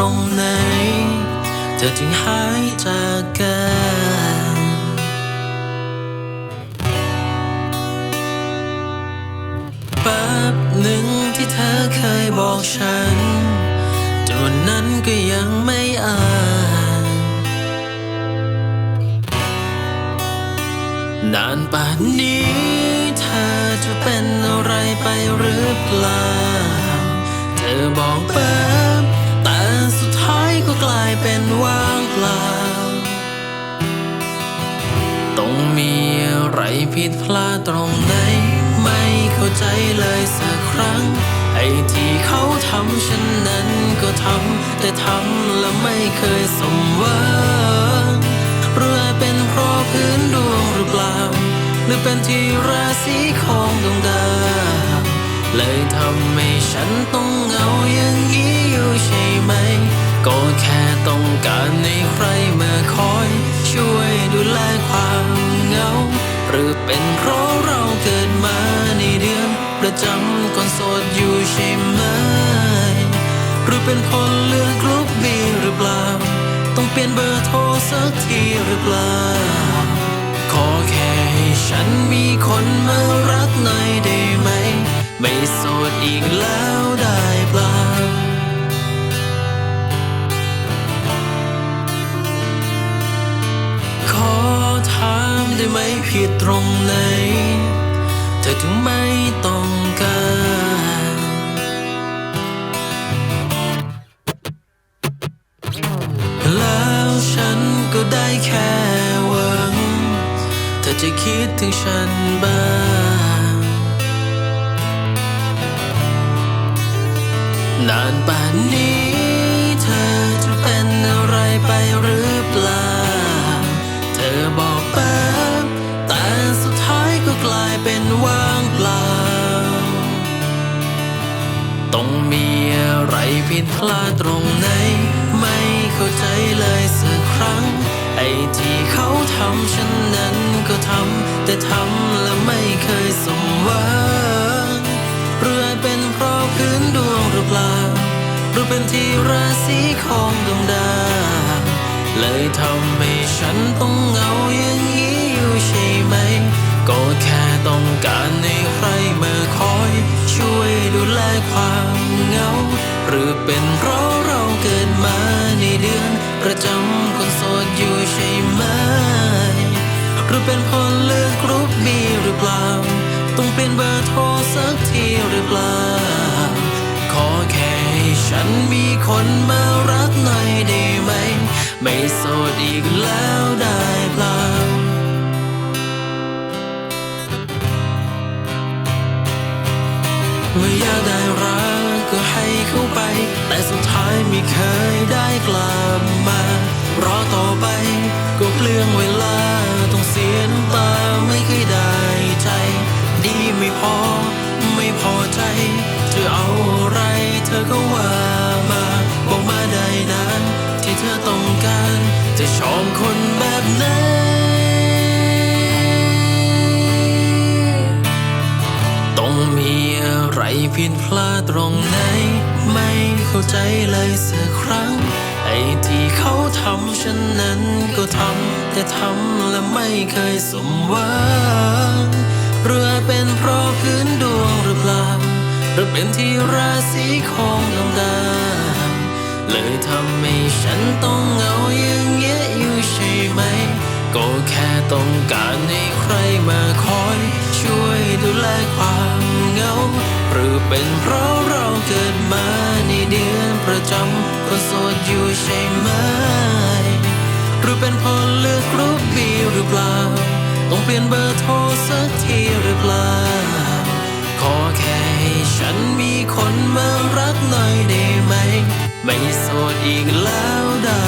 ตรงไหน เธอจึงหายจากกันแป๊บหนึ่งที่เธอเคยบอกฉันจนวันนั้นก็ยังไม่อ่านนานป่านนี้เธอจะเป็นอะไรไปหรือเปล่า เธอบอกแป๊บ สุดท้ายก็กลายเป็นว่างเปล่า ต้องมีอะไรผิดพลาดตรงไหน ไม่เข้าใจเลยสักครั้ง ไอ้ที่เขาทำฉันนั้นก็ทำ แต่ทำแล้วไม่เคยสมหวังหรืออาจเป็นเพราะพื้นดวงหรือเปล่า หรือเป็นที่ราศีของดวงดาว เลยทำให้ฉันต้องเหงาอย่างนี้อยู่ใช่ไหม ก็แค่ต้องการให้ใครมาคอย ช่วยดูแลความเหงา หรือเป็นเพราะเราเกิดมาในเดือนประจำก่อนโสดอยู่ใช่ไหม หรือเป็นพลเลือกกรุ๊ปบีหรือเปล่า ต้องเปลี่ยนเบอร์โทรสักทีหรือเปล่า ขอแค่ให้ฉันมีคนมารักหน่อยได้ ไมไม่โสดอีกแล้วได้เปล่าขอถามได้ไหมผิดตรงไหน เธอถึงไม่ต้องการแล้วฉันก็ได้แค่หวัง เธอจะคิดถึงฉันบ้าง นานป่านนี้เธอจะเป็นอะไรไปหรือเปล่า เธอบอกแป๊บแต่สุดท้ายก็กลายเป็นว่างเปล่า ต้องมีอะไรผิดพลาดตรงไหน ไม่เข้าใจเลยสักครั้ง ไอ้ที่เขาทำฉันนั้นก็ทำแต่ทำีของดวงดาวเลยทำให้ฉันต้องเหงาอย่างนี้อยู่ใช่ไหม ก็แค่ต้องการให้ใครมาคอย ช่วยดูแลความเหงา หรือเป็นเพราะเราเกิดมาในเดือน ประจำคนโสดอยู่ใช่ไหม หรือเป็นเพราะเลือกกรุ๊ปบีหรือเปล่า ต้องเปลี่ยนเบอร์โทรสักทีหรือเปล่า ฉันมีคนมารักหน่อยได้ไหม ไม่โสดอีกแล้วได้เปล่าเมื่ออยากได้รักก็ให้เขาไป แต่สุดท้ายไม่เคย ผิดพลาดตรงไหน ไม่เข้าใจเลยสักครั้ง ไอ้ที่เขาทำฉันนั้นก็ทำ แต่ทำและไม่เคยสมหวังหรือเป็นเพราะพื้นดวงหรือเปล่าหรือเป็นที่ราศีของดวงดาวเลยทำให้ฉันต้องเหงาอย่างเงี้ยอยู่ใช่ไหม ก็แค่ต้องการให้ใครมาคอย ช่วยดูแลความเหงา หรือเป็นเพราะเราเกิดมาในเดือนประจำก็โสดอยู่ใช่ไหม หรือเป็นเพราะเลือกรุ๊ปบีหรือเปล่า ต้องเปลี่ยนเบอร์โทรสักทีหรือเปล่า ขอแค่ให้ฉันมีคนมารักหน่อยได้ไหม ไม่โสดอีกแล้วได้